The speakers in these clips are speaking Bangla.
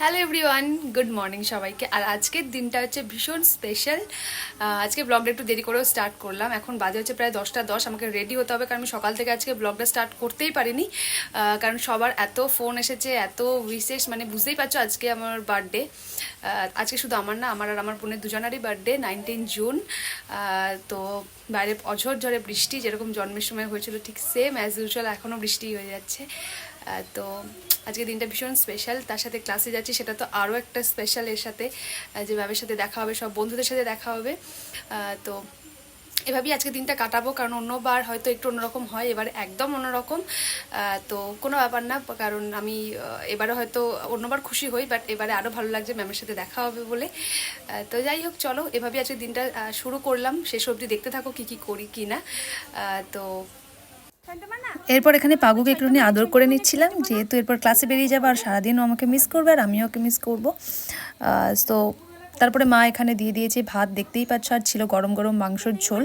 হ্যালো এভরিওয়ান গুড মর্নিং সবাইকে। আর আজকের দিনটা হচ্ছে ভীষণ স্পেশাল আজকে ব্লগটা একটু দেরি করেও স্টার্ট করলাম। এখন বাজে হচ্ছে প্রায় দশটা দশ, আমাকে রেডি হতে হবে কারণ আমি সকাল থেকে আজকে ব্লগটা স্টার্ট করতেই পারিনি। কারণ সবার এত ফোন এসেছে, এত বিশেষ মানে বুঝতেই পারছ আজকে আমার বার্থডে আজকে শুধু আমার না, আমার আর আমার বোনের দুজনারই বার্থডে নাইনটিন জুন তো বাইরে অঝর ঝরে বৃষ্টি, যেরকম জন্মের সময় হয়েছিল ঠিক সেম অ্যাজ ইউজুয়াল এখনও বৃষ্টি হয়ে যাচ্ছে। তো আজকে দিনটা ভীষণ স্পেশাল তার সাথে ক্লাসে যাচ্ছি, সেটা তো আরও একটা স্পেশাল এর সাথে যে ম্যামের সাথে দেখা হবে, সব বন্ধুদের সাথে দেখা হবে। তো এভাবেই আজকে দিনটা কাটাবো, কারণ অন্যবার হয়তো একটু অন্যরকম হয়, এবার একদম অন্যরকম। তো কোনো ব্যাপার না, কারণ আমি এবারে হয়তো অন্যবার খুশি হই বাট এবারে আরও ভালো লাগছে ম্যামের সাথে দেখা হবে বলে। তো যাই হোক, চলো, এভাবেই আজকে দিনটা শুরু করলাম। শেষ অবধি দেখতে থাকো কী কী করি, কি না। তো এরপর এখানে পাগুকে একটুখানি আদর করে নিচ্ছিলাম, যেহেতু এরপর ক্লাসে বেরিয়ে যাব আর সারাদিনও আমাকে মিস করবে আর আমিও ওকে মিস করব। তো তারপরে মা এখানে দিয়ে দিয়েছে ভাত, দেখতেই পাচ্ছ আর ছিল গরম গরম মাংসর ঝোল।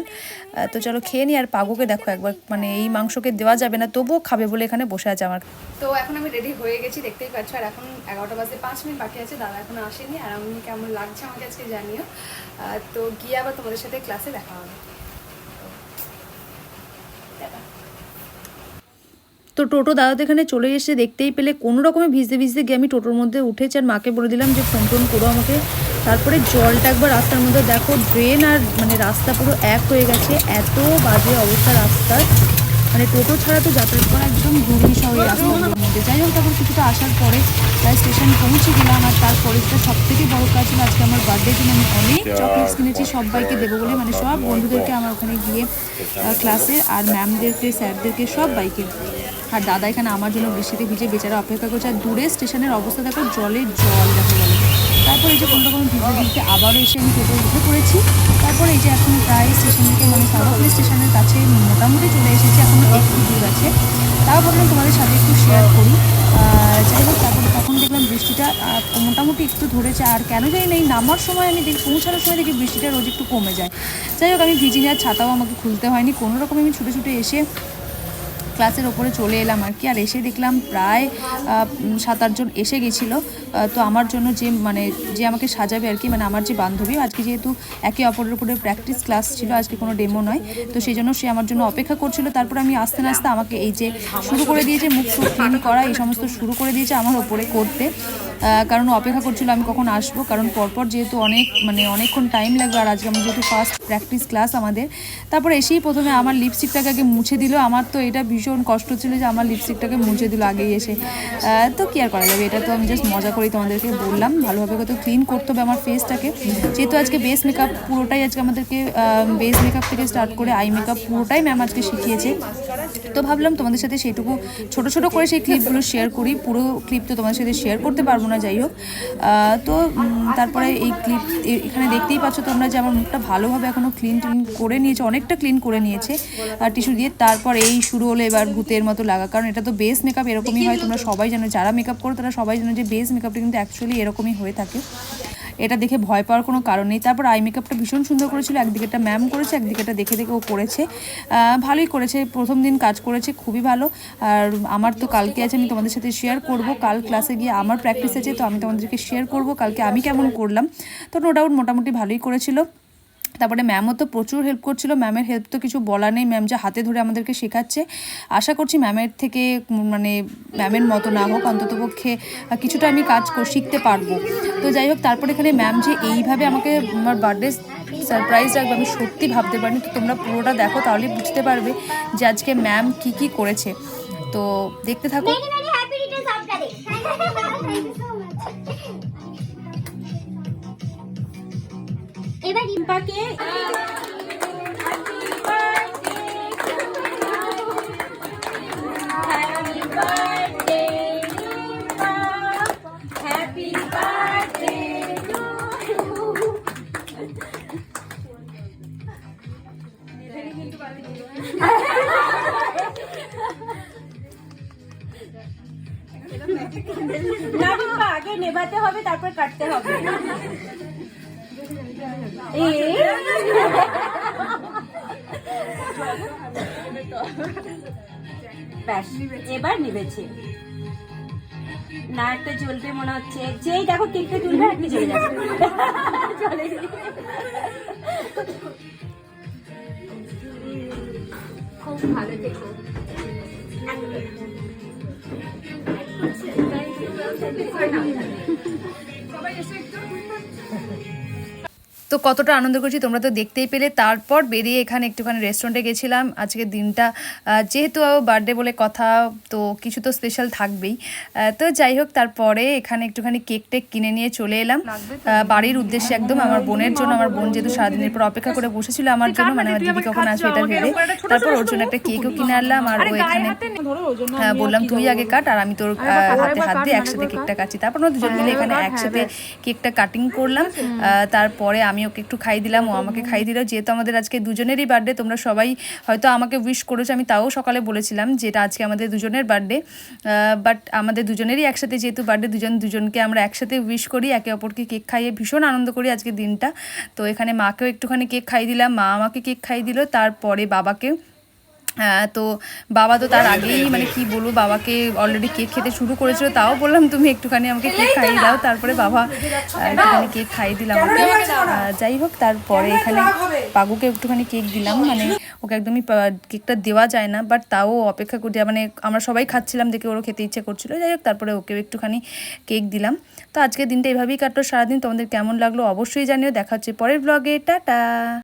তো চলো খেয়ে নিই আর পাগুকে দেখো একবার মানে এই মাংসকে দেওয়া যাবে না, তবুও খাবে বলে এখানে বসে আছে আমার। তো এখন আমি রেডি হয়ে গেছি, দেখতেই পাচ্ছ আর এখন এগারোটা বাজে পাঁচ মিনিট বাকি আছে, দাদা এখনও আসেনি আর আমি কেমন লাগছে আমাকে আজকে জানিও। তো গিয়ে আবার তোমাদের সাথে ক্লাসে দেখা হবে। তো টোটো দাদা তো এখানে চলে এসে দেখতেই পেলে, কোনো রকমে ভিজতে ভিজতে গিয়ে আমি টোটোর মধ্যে উঠেছি আর মাকে বলে দিলাম যে ফোন টোন করো আমাকে। তারপরে জলটা একবার রাস্তার মধ্যে, দেখো ড্রেন আর মানে রাস্তা পুরো এক হয়ে গেছে, এত বাজে অবস্থা রাস্তার। মানে টোটো ছাড়া তো যাতায়াত করা একদম হয় এই রাস্তাগুলোর মধ্যে যাই হোক তারপর কিছুটা আসার পরে প্রায় স্টেশন পৌঁছে গেলাম আর তারপরে যেটা সব থেকে বড় কাজ ছিল আজকে আমার বার্থডে জন্য আমি অনেক চকলেটস কিনেছি সবাইকে দেবো বলে। মানে সব বন্ধুদেরকে আমার ওখানে গিয়ে ক্লাসে আর ম্যামদেরকে স্যারদেরকে সব বাইকে। আর দাদা এখানে আমার জন্য বৃষ্টিতে ভিজে বেচারা অপেক্ষা করছে। আর দূরে স্টেশনের অবস্থা দেখো জলের জল দেখো। তারপর এই যে কোনো রকম ভিজতে ভিজতে আবারও এসে আমি টোটো উঠে পড়েছি। তারপরে এই যে এখন প্রায় স্টেশন থেকে মানে সাউথলি স্টেশনের কাছে মোটামুটি চলে এসেছি এখন একটু দূর আছে। তাও ভাবলাম তোমাদের সাথে একটু শেয়ার করি। যাই হোক, তারপরে তখন দেখলাম বৃষ্টিটা মোটামুটি একটু ধরেছে, আর কেন জানি না এই নামার সময় আমি দেখি, পৌঁছানোর সময় দেখি বৃষ্টিটা রোজ একটু কমে যায়। যাই হোক, আমি ভিজিনি আর ছাতাও আমাকে খুলতে হয়নি। কোনো রকম আমি ছুটে ছুটে এসে ক্লাসের ওপরে চলে এলাম আর কি। আর এসে দেখলাম প্রায় সাত আটজন এসে গেছিল। তো আমার জন্য যে মানে যে আমাকে সাজাবে আর কি মানে আমার যে বান্ধবী, আজকে যেহেতু একে অপরের উপরে প্র্যাকটিস ক্লাস ছিল, আজকে কোনো ডেমো নয়। তো সেই জন্য সে আমার জন্য অপেক্ষা করছিল। তারপর আমি আস্তে আস্তে আমাকে এই যে শুরু করে দিয়েছে, মুখ টুক ক্লিন করা, এই সমস্ত শুরু করে দিয়েছে আমার ওপরে করতে। কারণ অপেক্ষা করছিল আমি কখন আসব। কারণ পরপর যেহেতু অনেক মানে অনেকক্ষণ টাইম লাগবে আর আজকে আমার যেহেতু ফার্স্ট প্র্যাকটিস ক্লাস আমাদের, তারপর এসেই প্রথমে আমার লিপস্টিকটাকে আগে মুছে দিল। আমার তো এটা ভীষণ কষ্ট ছিল যে আমার লিপস্টিকটাকে মুছে দিল আগেই এসে। তো কি আর করা যাবে? এটা তো আমি জাস্ট মজা করেই তোমাদেরকে বললাম। ভালোভাবে কত ক্লিন করতে হবে আমার ফেসটাকে যেহেতু আজকে বেস মেকআপ পুরোটাই আজকে আমাদেরকে বেস মেকআপ থেকে স্টার্ট করে আই মেকআপ পুরোটাই ম্যাম আজকে শিখিয়েছে। তো ভাবলাম তোমাদের সাথে সেইটুকু ছোট ছোট করে সেই ক্লিপগুলো শেয়ার করি। পুরো ক্লিপ তো তোমাদের সাথে শেয়ার করতে পারব না, যাই হোক। তো তারপরে এই ক্লিপ এখানে দেখতেই পাচ্ছ তোমরা যে আমার মুখটা ভালোভাবে এখনও ক্লিন টিন করে নিয়েছে, অনেকটা ক্লিন করে নিয়েছে। আর টিস্যু দিয়ে তারপর এই শুরু হলো এবার ভূতের মতো লাগা। কারণ এটা তো বেস মেকআপ এরকমই হয়। তোমরা সবাই জানো যারা মেকআপ করো তারা সবাই জানো যে বেস মেকআপটা কিন্তু অ্যাকচুয়ালি এরকমই হয়ে থাকে। এটা দেখে ভয় পাওয়ার কোনো কারণ নেই। তারপর আই মেকআপটা ভীষণ সুন্দর করেছিল। একদিকেটা ম্যাম করেছে একদিকেটা দেখে দেখে ও করেছে। ভালোই করেছে। প্রথম দিন কাজ করেছে খুবই ভালো। আর আমার তো কালকে আছে আমি তোমাদের সাথে শেয়ার করব। কাল ক্লাসে গিয়ে আমার প্র্যাকটিস আছে তো আমি তোমাদেরকে শেয়ার করব। কালকে আমি কেমন করলাম। তো নো ডাউট মোটামুটি ভালোই করেছিল। তারপরে ম্যামও তো প্রচুর হেল্প করছিল। ম্যামের হেল্প তো কিছু বলা নেই। ম্যাম যা হাতে ধরে আমাদেরকে শেখাচ্ছে। আশা করছি ম্যামের থেকে মানে ম্যামের মতো না হোক অন্ততপক্ষে কিছুটা আমি কাজ শিখতে পারব। তো যাই হোক, তারপর এখানে ম্যাম যে এইভাবে আমাকে আমার বার্থডে সারপ্রাইজ রাখবে, আমি সত্যি ভাবতে পারিনি। তো তোমরা পুরোটা দেখো তাহলেই বুঝতে পারবে যে আজকে ম্যাম কি কি করেছে। তো দেখতে থাকো। এবার রিম্পাকে আগে নেভাতে হবে তারপর কাটতে হবে। ব্যাস, এবার নিবেছে। না, একটা জ্বলবে মনে হচ্ছে। যেই দেখো কেকটা তুলবে একটা জ্বলে যাবে। খুব ভালো থেকো তো কতটা আনন্দ করছি তোমরা তো দেখতেই পেলে। তারপর বেরিয়ে এখানে একটুখানি রেস্টুরেন্টে গেছিলাম। আজকের দিনটা যেহেতু বার্থডে বলে কথা তো কিছু তো স্পেশাল থাকবেই। তো যাই হোক তারপরে এখানে একটুখানি কেক টেক কিনে নিয়ে চলে এলাম। বাড়ির উদ্দেশ্যে একদম আমার বোনের জন্য আমার বোন যেহেতু সারাদিনের পর অপেক্ষা করে বসেছিল আমার জন্য মানে আমার দিদি কখন আসবে এটা ভেবে। তারপর ওর জন্য একটা কেকও কিনে আনলাম আর ও এখানে হ্যাঁ বললাম তুই আগে কাট আর আমি তোর হাতে হাত দিয়ে একসাথে কেকটা কাটছি। তারপর আমরা দুজন মিলে এখানে একসাথে কেকটা কাটিং করলাম। তারপরে আমি ওকে একটু খাই দিলাম ও আমাকে খাই দিল। যেহেতু আমাদের আজকে দুজনেরই বার্থডে তোমরা সবাই হয়তো আমাকে উইশ করেছ আমি তাও সকালে বলেছিলাম যেটা আজকে আমাদের দুজনের বার্থডে বাট আমাদের দুজনেরই একসাথে যেহেতু বার্থডে দুজন দুজনকে আমরা একসাথে উইশ করি একে অপরকে কেক খাইয়ে ভীষণ আনন্দ করি আজকে দিনটা। তো এখানে মাকেও একটুখানি কেক খাই দিলাম মা আমাকে কেক খাই দিল তারপরে বাবাকে তো বাবা তো তার আগেই মানে কি বলব বাবাকে অলরেডি কেক খেতে শুরু করেছিল তাও বললাম তুমি একটুখানি আমাকে কেক খাইয়ে দাও। তারপরে বাবা একটুখানি কেক খাইয়ে দিলাম আমাকে আহ, যাই হোক তারপরে এখানে পাগুকে একটুখানি কেক দিলাম মানে ওকে একদমই কেকটা দেওয়া যায় না বাট তাও অপেক্ষা করতে মানে আমরা সবাই খাচ্ছিলাম দেখে ওরও খেতে ইচ্ছে করছিল। যাই হোক তারপরে ওকেও একটুখানি কেক দিলাম। তো আজকের দিনটা এভাবেই কাটলো সারাদিন তোমাদের কেমন লাগল অবশ্যই জানিও দেখা হচ্ছে পরের ব্লগে টাটা!